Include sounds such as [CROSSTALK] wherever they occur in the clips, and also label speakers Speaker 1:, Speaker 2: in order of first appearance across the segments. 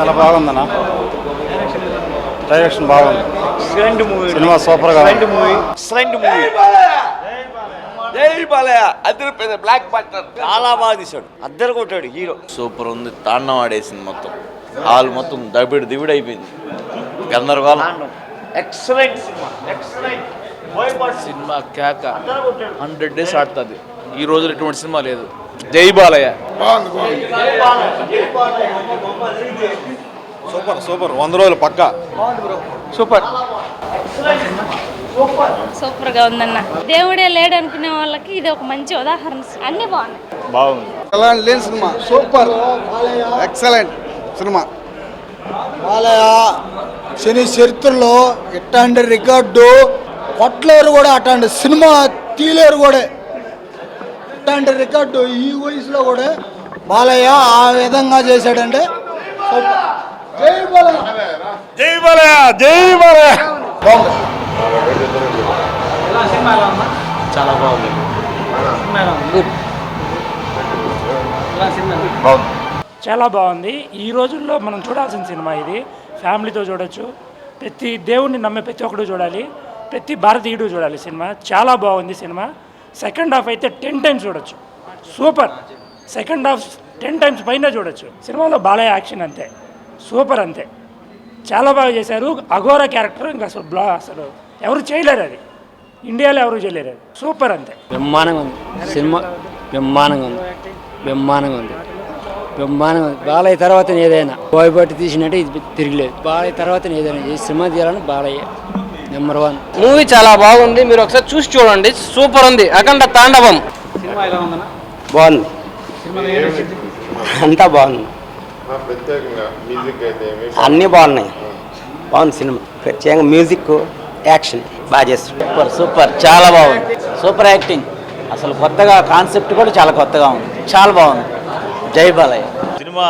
Speaker 1: చాలా బాగుందన్న డైరెక్షన్ బాగుంది.
Speaker 2: ఎక్సలెంట్ మూవీ
Speaker 1: సినిమా సూపర్గా ఉంది.
Speaker 2: ఎక్సలెంట్ మూవీ ఎక్సలెంట్ మూవీ జై బాలయ్య. అదిరిపోయింది బ్లాక్ చాలా బాగా తీశాడు. అద్దరు కొట్టాడు హీరో
Speaker 3: సూపర్ ఉంది. తాండం ఆడేసింది మొత్తం. హాల్ మొత్తం దబిడి దివిడి అయిపోయింది. గందరగోళం.
Speaker 2: ఎక్సలెంట్ సినిమా ఎక్సలెంట్
Speaker 4: సినిమా కేక. హండ్రెడ్ డేస్ ఆడుతుంది. ఈ రోజులో ఇటువంటి సినిమా లేదు. జై బాలయ్య.
Speaker 1: Super super. వంద రోజులు పక్కా.
Speaker 4: సూపర్.
Speaker 5: సూపర్గా ఉందన్న. దేవుడే లేడు అనుకునే వాళ్ళకి ఇది ఒక మంచి ఉదాహరణ. అన్ని బాగున్నాయి.
Speaker 1: బాగుంది.
Speaker 6: లేని cinema. Super. Excellent cinema. Balayya శని చరిత్రలో ఇట్లాంటి రికార్డు? కొట్టలేరు కూడా అట్లాంటి సినిమా తీలేరు కూడా. ఇట్లాంటి రికార్డు ఈ వయసులో కూడా బాలయ్య ఆ విధంగా చేశాడంటే. జై బాలయ్య.
Speaker 1: జై బాలయ్య జై బాలయ్య.
Speaker 6: బాగుంది.
Speaker 7: చాలా బాగుంది. ఈ రోజుల్లో మనం చూడాల్సిన సినిమా ఇది. ఫ్యామిలీతో చూడొచ్చు. ప్రతి దేవుణ్ణి నమ్మే ప్రతి ఒక్కడు చూడాలి. ప్రతి భారతీయుడు చూడాలి సినిమా. చాలా బాగుంది సినిమా. సెకండ్ హాఫ్ అయితే టెన్ టైమ్స్ చూడొచ్చు. Super. Second half ten times పైన చూడొచ్చు. సినిమాలో బాలయ్య యాక్షన్ అంతే. సూపర్ అంతే. చాలా బాగా చేశారు. అఘోర క్యారెక్టర్ ఇంకా అసలు బ్లా అసలు ఎవరు చేయలేరు అది. ఇండియాలో ఎవరు చేయలేరు అది. సూపర్ అంతే.
Speaker 8: బ్రహ్మాండంగా ఉంది. సినిమా బ్రహ్మాండంగా ఉంది. బ్రహ్మాండంగా ఉంది. బ్రహ్మాండంగా ఉంది. బాలయ్య తర్వాత ఏదైనా. బోయబట్టి తీసినట్టే ఇది తిరిగిలేదు. బాలయ్య తర్వాత ఏదైనా ఈ సినిమా తీయాలని బాలయ్య. నెంబర్ వన్
Speaker 9: మూవీ చాలా బాగుంది. మీరు ఒకసారి చూసి చూడండి. సూపర్ ఉంది. అఖండ తాండవం.
Speaker 8: బాగుంది. అంతా బాగుంది. అన్నీ బాగున్నాయి. బాగుంది సినిమా. ప్రత్యేకంగా మ్యూజిక్ యాక్షన్ బాగా చేస్తుంది సూపర్ సూపర్ చాలా బాగుంది. సూపర్ యాక్టింగ్ అసలు కొత్తగా కాన్సెప్ట్ కూడా చాలా కొత్తగా ఉంది. చాలా బాగుంది. జై బాలయ్య.
Speaker 3: సినిమా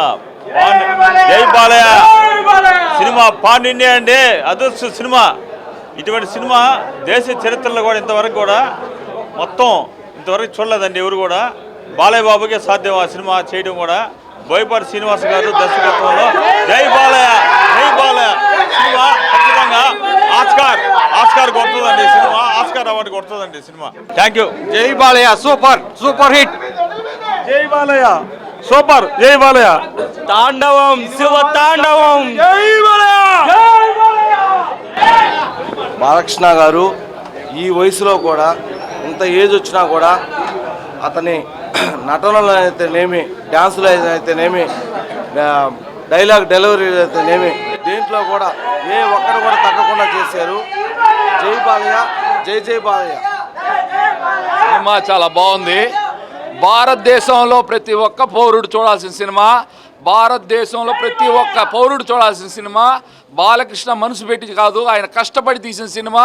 Speaker 3: జై బాలయ్య! సినిమా పాన్ ఇండియా అండి. అదృష్ట సినిమా. ఇటువంటి సినిమా దేశ చరిత్రలో కూడా ఇంతవరకు కూడా మొత్తం ఇంతవరకు చూడలేదండి ఎవరు కూడా. బాలయ్య బాబుకే సాధ్యం ఆ సినిమా చేయడం కూడా. బోయపాటి శ్రీనివాస్ గారు దర్శకత్వంలో జై బాలయ్య జై బాలయ్య. సినిమా ఖచ్చితంగా ఆస్కార్ ఆస్కార్ కొడుతుందండి సినిమా ఆస్కార్ అవార్డు కొడుతుందండి సినిమా. థ్యాంక్ యూ
Speaker 2: జై బాలయ్య సూపర్ సూపర్ హిట్.
Speaker 1: జై బాలయ్య సూపర్ జై బాలయ్య.
Speaker 2: తాండవం శివ తాండవం.
Speaker 1: జై బాలయ్య!
Speaker 6: బాలకృష్ణ గారు ఈ వయసులో కూడా ఇంత ఏజ్ వచ్చినా కూడా అతని [CLEARS THROAT] నటనలు అయితేనేమి డ్యాన్సులు అయితేనేమి డైలాగ్ డెలివరీ అయితేనేమి దేంట్లో కూడా ఏ ఒక్కరు కూడా తగ్గకుండా చేశారు. జై బాలయ్య జై జై బాలయ్య.
Speaker 4: సినిమా చాలా బాగుంది. భారతదేశంలో ప్రతి ఒక్క పౌరుడు చూడాల్సిన సినిమా భారతదేశంలో ప్రతి ఒక్క పౌరుడు చూడాల్సిన సినిమా బాలకృష్ణ మనసు పెట్టి కాదు. ఆయన కష్టపడి తీసిన సినిమా.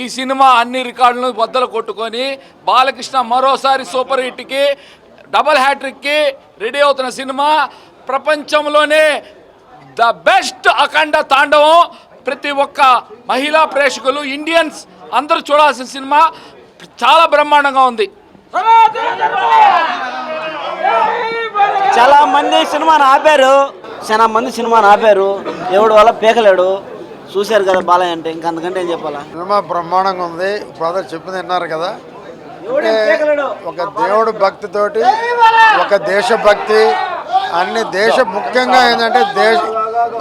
Speaker 4: ఈ సినిమా అన్ని రికార్డులను బద్దలు కొట్టుకొని బాలకృష్ణ మరోసారి సూపర్ హిట్కి డబల్ హ్యాట్రిక్కి రెడీ అవుతున్న సినిమా. ప్రపంచంలోనే ద బెస్ట్ అఖండ తాండవం. ప్రతి ఒక్క మహిళా ప్రేక్షకులు ఇండియన్స్ అందరూ చూడాల్సిన సినిమా. చాలా బ్రహ్మాండంగా ఉంది.
Speaker 8: చాలా మంది సినిమాని ఆపారు. చాలా మంది సినిమాని ఆపారు. ఎవడు వల్ల పీకలేడు. చూశారు కదా బాలయ్య అంటే ఇంకా అంతకంటే ఏం చెప్పాలా?
Speaker 6: సినిమా బ్రహ్మాండంగా ఉంది. బ్రదర్ చెప్పింది విన్నారు కదా. అంటే ఒక దేవుడు భక్తితోటి ఒక దేశభక్తి అన్ని దేశ ముఖ్యంగా ఏంటంటే దేశ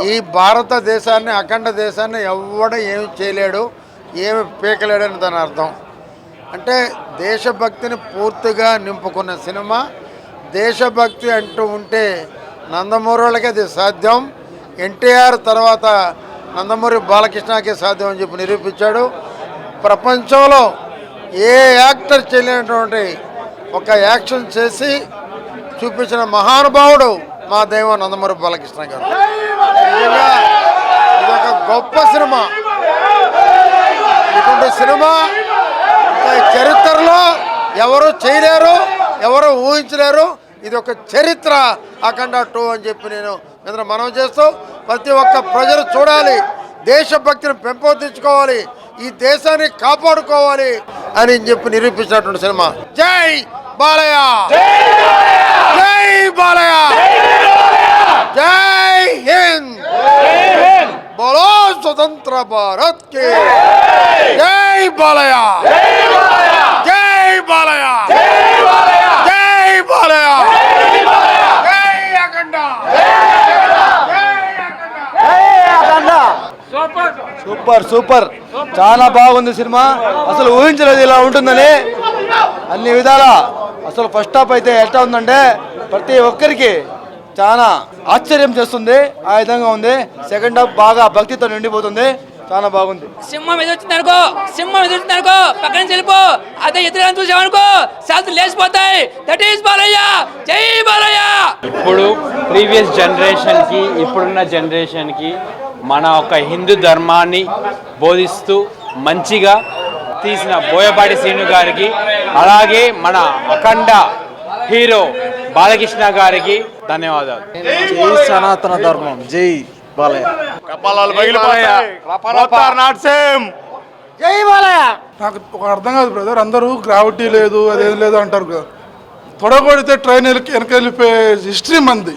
Speaker 6: ఈ భారతదేశాన్ని అఖండ దేశాన్ని ఎవడ ఏమి చేయలేడు ఏమి పీకలేడని దాని అర్థం. అంటే దేశభక్తిని పూర్తిగా నింపుకున్న సినిమా. దేశభక్తి అంటూ ఉంటే నందమూరి వాళ్ళకి అది సాధ్యం. ఎన్టీఆర్ తర్వాత నందమూరి బాలకృష్ణకే సాధ్యం అని చెప్పి నిరూపించాడు. ప్రపంచంలో ఏ యాక్టర్ చేయలేనటువంటి ఒక యాక్షన్ చేసి చూపించిన మహానుభావుడు మా దైవం నందమూరి బాలకృష్ణ గారు. ఇది ఒక గొప్ప సినిమా. ఇటువంటి సినిమా చరిత్రలో ఎవరు చేయలేరు ఎవరు ఊహించలేరు. ఇది ఒక చరిత్ర అఖండ టూ అని చెప్పి నేను మీద మనం చేస్తూ ప్రతి ఒక్క ప్రజలు చూడాలి దేశభక్తిని పెంపొందించుకోవాలి ఈ దేశాన్ని కాపాడుకోవాలి అని చెప్పి నిరూపించినటువంటి సినిమా. జై బాలయ్య! జై బాలయ్య! జై హింద్! స్వతంత్ర భారత్కి! జై! బాలయ్య! జై బాలయ్య! జై బాలయ్య! జై అఖండ!
Speaker 2: Super super. చాలా బాగుంది సినిమా. అసలు ఊహించలేదు ఇలా ఉంటుందని. అన్ని విధాల. అసలు ఫస్ట్ హాఫ్ అయితే ఎట్లా ఉందంటే ప్రతి ఒక్కరికి చాలా ఆశ్చర్యం చేస్తుంది. ఆ విధంగా ఉంది. సెకండ్ హాఫ్ బాగా భక్తితో నిండిపోతుంది. చాలా బాగుంది.
Speaker 9: సింహం ఎదురు వచ్చింది అనుకో సింహం ఎదురు వచ్చింది అనుకో పక్కన వెళ్ళిపో అదే ఎదురు చూసామనుకో శాంతులు లేచిపోతాయి. That is Balayya. జై బాలయ్య.
Speaker 10: ఇప్పుడు ప్రీవియస్ జనరేషన్కి ఇప్పుడున్న జనరేషన్కి మన ఒక హిందూ ధర్మాన్ని బోధిస్తూ మంచిగా తీసిన బోయపాటి శ్రీను గారికి అలాగే మన అఖండ హీరో బాలకృష్ణ గారికి ధన్యవాదాలు.
Speaker 2: జై సనాతన ధర్మం. జై. బాలయ్య.
Speaker 1: కపాలాలు పగిలిపోతాయి పోతారు నాట్ సేమ్
Speaker 11: నాకు ఒక అర్థం కాదు బ్రదర్. అందరూ గ్రావిటీ లేదు అదేం లేదు అంటారు కదా. తొడగొడితే ట్రైన్ వెనక వెళ్ళిపోయే హిస్టరీ మంది.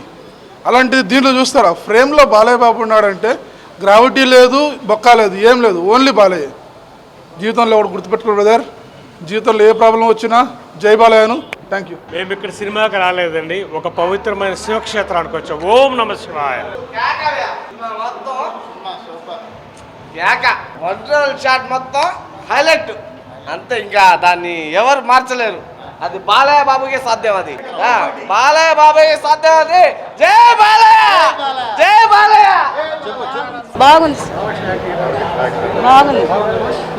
Speaker 11: అలాంటిది దీంట్లో చూస్తారా? ఫ్రేమ్లో బాలయ్య బాబు ఉన్నాడంటే గ్రావిటీ లేదు బొక్క లేదు ఏం లేదు. ఓన్లీ బాలయ్య. జీవితంలో ఒకటి గుర్తుపెట్టుకో బ్రదర్? జీవితంలో ఏ ప్రాబ్లం వచ్చినా జై బాలయ్యను. థ్యాంక్ యూ
Speaker 7: మేము ఇక్కడ సినిమాకి రాలేదండి. ఒక పవిత్రమైన శివక్షేత్రానికి వచ్చాం. ఓం నమ శివాయ.
Speaker 2: ఏక ఒరిజినల్ షాట్ మొత్తం హైలైట్. అంతే ఇంకా దాన్ని ఎవరు మార్చలేరు. అది బాలయ్య బాబుకి సాధ్యం అది. ఆ, బాలయ్య బాబుకి సాధ్యం అది. జై బాలయ్య! జై బాలయ్య!
Speaker 5: బాగుంది బాగుంది.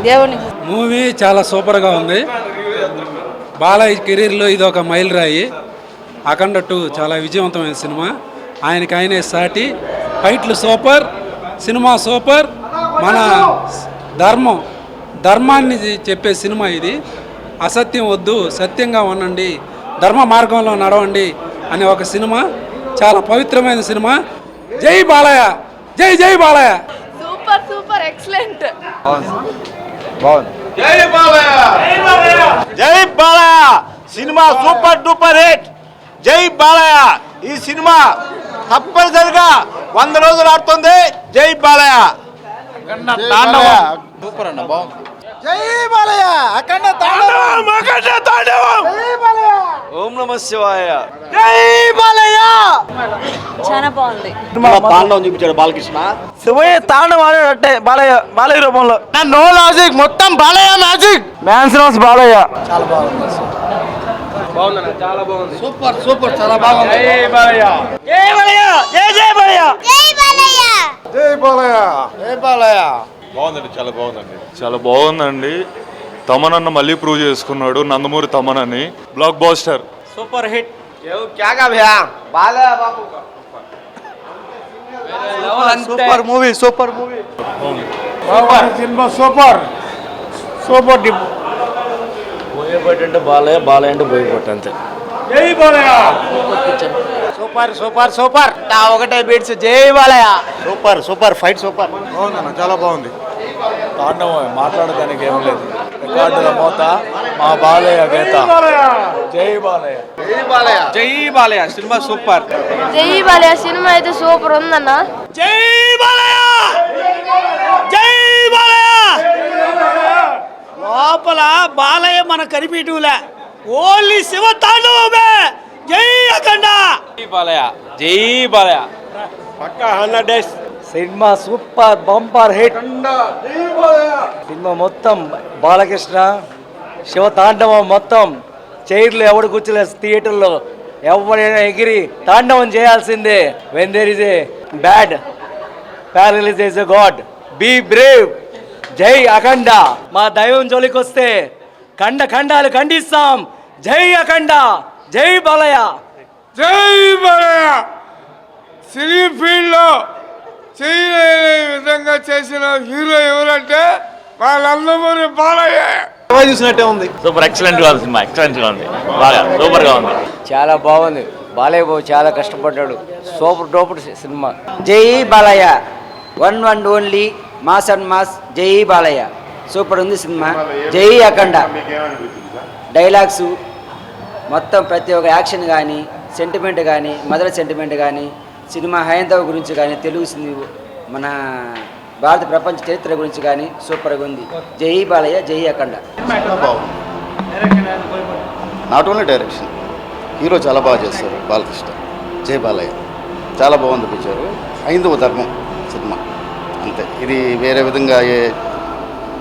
Speaker 5: దేవుని
Speaker 10: మూవీ చాలా సూపర్గా ఉంది. బాలయ్య కెరీర్లో ఇది ఒక మైల్ రాయి. అఖండ టూ చాలా విజయవంతమైన సినిమా. ఆయనకి ఆయనే సాటి. ఫైట్లు సూపర్ సినిమా సూపర్. మన ధర్మం ధర్మాన్ని చెప్పే సినిమా ఇది. అసత్యం వద్దు సత్యంగా ఉండండి ధర్మ మార్గంలో నడవండి అనే ఒక సినిమా. చాలా పవిత్రమైన సినిమా. జై బాలయ్య జై జై బాలయ్య.
Speaker 5: Super super excellent.
Speaker 1: జై బాలయ్య. సినిమా సూపర్ డూపర్ హిట్. జై బాలయ్య. ఈ సినిమా తప్పనిసరిగా వంద రోజులు ఆడుతుంది. జై బాలయ్య.
Speaker 2: జై బాలయ్య. అఖండ తాండవం. అఖండ తాండవం. ఓం నమ శివాయ. జై బాలయ్య.
Speaker 5: చాలా బాగుంది.
Speaker 2: తాండవం చూపించాడు బాలకృష్ణ. శివయ్య తాండవం ఆడాడంటే బాలయ్య బాలయ్య రూపంలో. నో లాజిక్ మొత్తం Balayya magic man cinemas Balayya. చాలా బాగుంది. సూపర్ సూపర్ చాలా బాగుంది.
Speaker 3: చాలా బాగుందండి. చాలా బాగుందండి. తమనన్న మళ్ళీ ప్రూవ్ చేసుకున్నాడు నందమూరి తమన్ అని. Blockbuster
Speaker 2: super hit. Super movie super movie. Super
Speaker 11: cinema super. Super డిప్
Speaker 2: అంటే బాలయ్య బాలయ్య అంటే బోయపట్టు అంతే.
Speaker 1: జై బాలయ్య!
Speaker 2: Super super super. నా ఒకటే బీట్స్. జై Balayya. Super super. Fight super.
Speaker 6: బాగుందన్న చాలా బాగుంది.
Speaker 10: తాండవం మాట్లాడడానికి ఏం లేదు. రికార్డుల మోత మా బాలయ్య గీత. జై బాలయ్య.
Speaker 2: జై బాలయ్య.
Speaker 10: జై బాలయ్య సినిమా సూపర్.
Speaker 5: జై బాలయ్య సినిమా అయితే సూపర్ ఉందన్న.
Speaker 2: జై బాలయ్య! జై బాలయ్య! లోపల బాలయ్య మన కనిపించలే ఓన్లీ శివ తాండవమే. జై అఖండ.
Speaker 10: జై బాలయ్య జై బాలయ్య.
Speaker 1: పక్కా hundred days.
Speaker 2: Cinema super bumper hit. Cinema మొత్తం బాలకృష్ణ శివ తాండవం మొత్తం. చైర్లు ఎవడు కూర్చోలేదు థియేటర్లో. ఎవరైనా ఎగిరి తాండవం చేయాల్సిందే. When there is a bad paralyse is a god be brave జై అఖండ. మా దైవం జోలికి వస్తే ఖండ ఖండాలు ఖండిస్తాం. జై అఖండ. జై బాలయ్య.
Speaker 11: జై బాలయ్య. సినీ ఫీల్డ్లో చేయలేని విధంగా చేసిన హీరో ఎవరంటే నందమూరి బాలయ్య.
Speaker 2: చూసినట్టే ఉంది.
Speaker 3: సూపర్ ఎక్సలెంట్గా ఉంది సినిమా ఎక్సలెంట్గా ఉంది. బాగా సూపర్గా ఉంది.
Speaker 2: చాలా బాగుంది. బాలయ్య బాబు చాలా కష్టపడ్డాడు. సూపర్ డూపర్ సినిమా.
Speaker 8: జై Balayya. One one only. Mass and mass జై బాలయ్య. సూపర్ ఉంది సినిమా. జై అఖండ. డైలాగ్స్ మొత్తం ప్రతి ఒక్క యాక్షన్ కానీ సెంటిమెంట్ కానీ మదర్ సెంటిమెంట్ కానీ సినిమా హైందవ గురించి కానీ తెలుగు సిని- మన భారత ప్రపంచ చరిత్ర గురించి కానీ సూపర్గా ఉంది. జై బాలయ్య జై Akhanda.
Speaker 12: Not only direction hero చాలా బాగా చేస్తారు బాలకృష్ణ. జై బాలయ్య. చాలా బాగుంది పిక్చర్ హైందవ ధర్మం సినిమా. అంతే ఇది వేరే విధంగా ఏ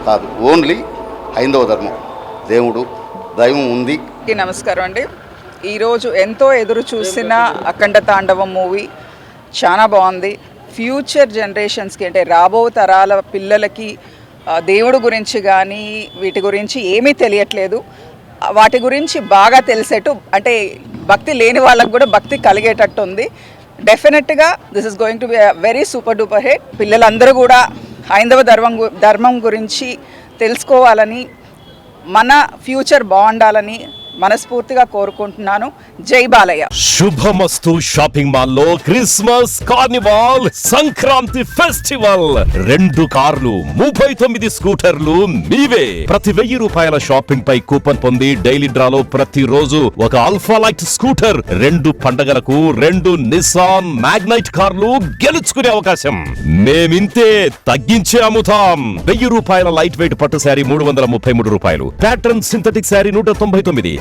Speaker 12: కాదు. ఓన్లీ హైందవ ధర్మం. దేవుడు దైవం ఉంది.
Speaker 13: నమస్కారం అండి. ఈరోజు ఎంతో ఎదురు చూసిన అఖండ తాండవం మూవీ చాలా బాగుంది. ఫ్యూచర్ జనరేషన్స్కి అంటే రాబో తరాల పిల్లలకి దేవుడు గురించి కానీ వీటి గురించి ఏమీ తెలియట్లేదు. వాటి గురించి బాగా తెలిసేట్టు అంటే భక్తి లేని వాళ్ళకు కూడా భక్తి కలిగేటట్టు ఉంది డెఫినెట్గా this is going to be very super duper hit పిల్లలందరూ కూడా హైందవ ధర్మం గు- ధర్మం గురించి తెలుసుకోవాలని మన ఫ్యూచర్ బాగుండాలని మనస్ఫూర్తిగా కోరుకుంటున్నాను. జై బాలయ్య.
Speaker 14: శుభమస్తు షాపింగ్ మాల్లో క్రిస్మస్ కార్నివాల్ సంక్రాంతి ఫెస్టివల్. రెండు కార్లు ముప్పై తొమ్మిది స్కూటర్లు మీవే. ప్రతి వెయ్యి రూపాయల షాపింగ్ పై కూపన్ పొంది డైలీ డ్రాలో ప్రతి రోజు ఒక అల్ఫా లైట్ స్కూటర్ రెండు పండగలకు రెండు నిసాన్ మ్యాగ్నైట్ కార్లు గెలుచుకునే అవకాశం. మేమింతే తగ్గించే అమ్ముతాం. వెయ్యి రూపాయల లైట్ వెయిట్ పట్టు శారీ మూడు వందల ముప్పై మూడు రూపాయలు. ప్యాటర్న్ సింథటిక్ శారీ నూట తొంభై తొమ్మిది.